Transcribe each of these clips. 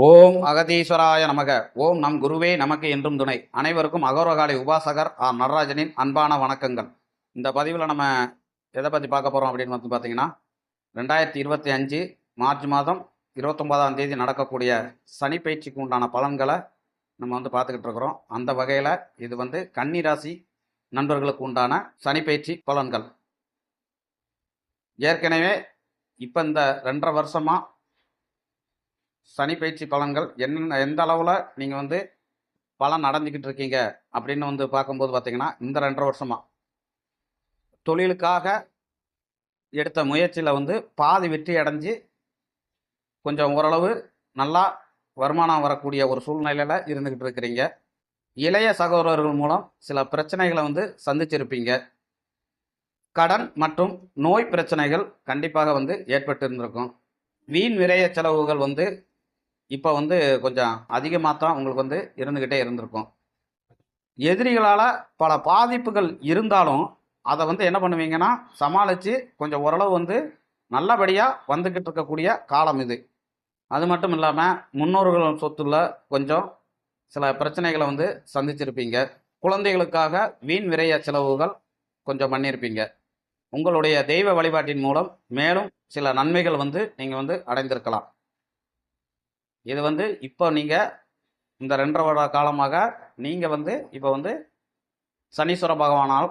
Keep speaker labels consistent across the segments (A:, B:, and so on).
A: ஓம் அகதீஸ்வராய நமக. ஓம் நம் குருவே நமக்கு என்றும் துணை. அனைவருக்கும் அகோரகாலை உபாசகர் ஆர் நடராஜனின் அன்பான வணக்கங்கள். இந்த பதிவில் நம்ம எதை பற்றி பார்க்க போகிறோம் அப்படின்னு வந்து பார்த்தீங்கன்னா ரெண்டாயிரத்தி இருபத்தி அஞ்சு மார்ச் மாதம் இருபத்தொம்போதாம் தேதி நடக்கக்கூடிய சனி பயிற்சிக்கு உண்டான பலன்களை நம்ம வந்து பார்த்துக்கிட்டு இருக்கிறோம். அந்த வகையில் இது வந்து கன்னி ராசி நண்பர்களுக்கு உண்டான சனி பயிற்சி பலன்கள். ஏற்கனவே இப்போ இந்த ரெண்டரை வருஷமாக சனி பயிற்சி பலன்கள் என்ன எந்த அளவில் நீங்கள் வந்து பலன் அடைஞ்சிக்கிட்டு இருக்கீங்க அப்படின்னு வந்து பார்க்கும்போது பார்த்தீங்கன்னா இந்த ரெண்டரை வருஷமாக தொழிலுக்காக எடுத்த முயற்சியில் வந்து பாதி வெற்றி அடைஞ்சு கொஞ்சம் ஓரளவு நல்லா வருமானம் வரக்கூடிய ஒரு சூழ்நிலையில் இருந்துக்கிட்டு இருக்கிறீங்க. இளைய சகோதரர்கள் மூலம் சில பிரச்சனைகளை வந்து சந்திச்சிருப்பீங்க. கடன் மற்றும் நோய் பிரச்சனைகள் கண்டிப்பாக வந்து ஏற்பட்டு இருந்திருக்கும். வீண் விரய செலவுகள் வந்து இப்போ வந்து கொஞ்சம் அதிகமாக தான் உங்களுக்கு வந்து இருந்துக்கிட்டே இருந்திருக்கும். எதிரிகளால் பல பாதிப்புகள் இருந்தாலும் அதை வந்து என்ன பண்ணுவீங்கன்னா சமாளித்து கொஞ்சம் ஓரளவு வந்து நல்லபடியாக வந்துக்கிட்டு இருக்கக்கூடிய காலம் இது. அது மட்டும் இல்லாமல் முன்னோர்கள் சொத்துல கொஞ்சம் சில பிரச்சனைகளை வந்து சந்திச்சிருப்பீங்க. குழந்தைகளுக்காக வீண் விரைய செலவுகள் கொஞ்சம் பண்ணியிருப்பீங்க உங்களுடைய தெய்வ வழிபாட்டின் மூலம் மேலும் சில நன்மைகள் வந்து நீங்கள் வந்து அடைந்திருக்கலாம். இது வந்து இப்போ நீங்கள் இந்த ரெண்டரை வருட காலமாக நீங்கள் வந்து இப்போ வந்து சனீஸ்வர பகவானால்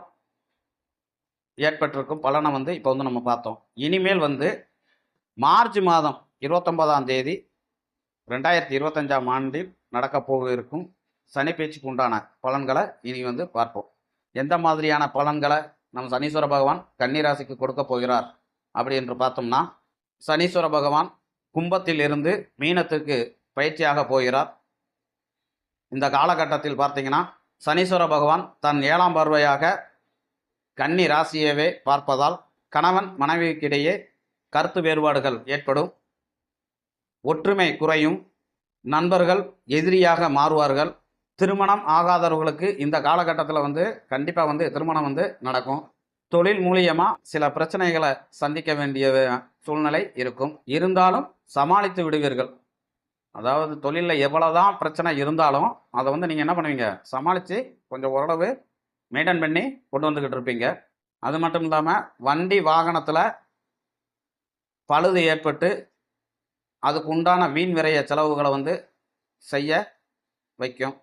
A: ஏற்பட்டிருக்கும் பலனை வந்து இப்போ வந்து நம்ம பார்த்தோம். இனிமேல் வந்து மார்ச் மாதம் இருபத்தொன்பதாம் தேதி ரெண்டாயிரத்தி இருபத்தஞ்சாம் ஆண்டில் நடக்க போக இருக்கும் சனி பேச்சுக்கு உண்டான பலன்களை இனி வந்து பார்ப்போம். எந்த மாதிரியான பலன்களை நம்ம சனீஸ்வர பகவான் கன்னிராசிக்கு கொடுக்க போகிறார் அப்படி என்று பார்த்தோம்னா சனீஸ்வர பகவான் கும்பத்தில் இருந்து மீனத்துக்கு பயிற்சியாக போகிறார். இந்த காலகட்டத்தில் பார்த்தீங்கன்னா சனீஸ்வர பகவான் தன் ஏழாம் பார்வையாக கன்னி ராசியவே பார்ப்பதால் கணவன் மனைவிக்கிடையே கருத்து வேறுபாடுகள் ஏற்படும். ஒற்றுமை குறையும். நண்பர்கள் எதிரியாக மாறுவார்கள். திருமணம் ஆகாதவர்களுக்கு இந்த காலகட்டத்தில் வந்து கண்டிப்பாக வந்து திருமணம் வந்து நடக்கும். தொழில் மூலியமாக சில பிரச்சனைகளை சந்திக்க வேண்டிய சூழ்நிலை இருக்கும். இருந்தாலும் சமாளித்து விடுவீர்கள். அதாவது தொழிலில் எவ்வளோதான் பிரச்சனை இருந்தாலும் அதை வந்து நீங்கள் என்ன பண்ணுவீங்க? சமாளித்து கொஞ்சம் ஓரளவு மெயின்டைன் பண்ணி கொண்டு வந்துக்கிட்டு இருப்பீங்க. அது மட்டும் இல்லாமல் வண்டி வாகனத்தில் பழுது ஏற்பட்டு அதுக்கு உண்டான வீண் விரைய செலவுகளை வந்து செய்ய வைக்கும்.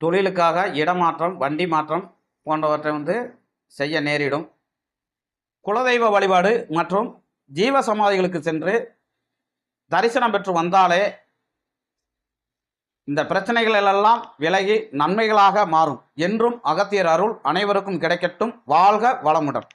A: தொழிலுக்காக இடமாற்றம் வண்டி மாற்றம் போன்றவற்றை வந்து செய்ய நேரிடும். குலதெய்வ வழிபாடு மற்றும் ஜீவ சமாதிகளுக்கு சென்று தரிசனம் பெற்று வந்தாலே இந்த பிரச்சனைகளெல்லாம் விலகி நன்மைகளாக மாறும். என்றும் அகத்தியர் அருள் அனைவருக்கும் கிடைக்கட்டும். வாழ்க வளமுடன்.